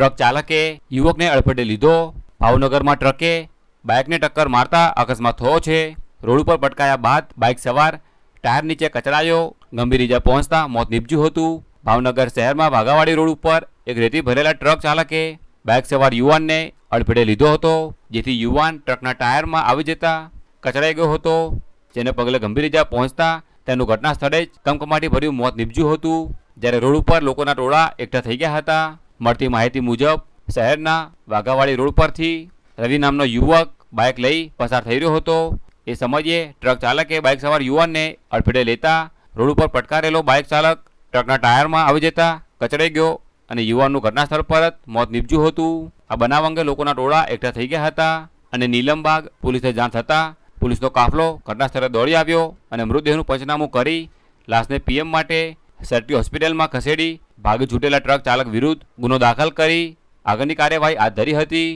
Truck ચાલકે, યુવકને અડફેટે લીધો, ભાવનગરમાં ટ્રકે, બાઇકને ટક્કર મારતા અકસ્માત થયો છે. રોડ ઉપર પટકાયા બાદ બાઇક સવાર, ટાયર નીચે કચડાયો, ગંભીર ઇજા પહોંચતા મોત નીપજ્યું હતું. ભાવનગર શહેરમાં વાઘાવાડી રોડ ઉપર એક રેતી ભરેલા ટ્રક ચાલકે, બાઇક સવાર યુવાનને અડફેટે લીધો હતો, જેથી યુવાન ટ્રકના ટાયરમાં આવી જતા કચડાઈ ગયો હતો. જેને પગલે ગંભીર ઇજા પહોંચતા તેનું ઘટના સ્થળે જ કમકમાટી ભર્યું મોત નીપજ્યું હતું. જ્યારે રોડ ઉપર લોકોના ટોળા એકઠા થઈ ગયા હતા. મળતી માહિતી મુજબ, શહેરના વાઘાવાડી રોડ પરથી રવિ નામનો યુવક બાઇક લઈ પસાર થઈ રહ્યો હતો. એ સમયે ટ્રક ચાલકે બાઇક સવાર યુવાનને અડફેટે લેતા રોડ ઉપર પટકારેલો બાઇક ચાલક ટ્રકના ટાયરમાં આવી જતા કચડાઈ ગયો અને યુવાનનું ઘટના સ્થળ પર જ મોત નીપજ્યું હતું. આ બનાવ અંગે લોકોના ટોળા એકઠા થઈ ગયા હતા અને નીલમબાગ પોલીસને જાણ થતાં પોલીસનો કાફલો ઘટના સ્થળે દોડી આવ્યો અને મૃતદેહનું પંચનામું કરી લાશને પીએમ માટે સરટી હોસ્પિટલમાં ખસેડી ભાગી છૂટેલા ટ્રક ચાલક વિરુદ્ધ ગુનો દાખલ કરી આગળની કાર્યવાહી હાથ ધરી હતી.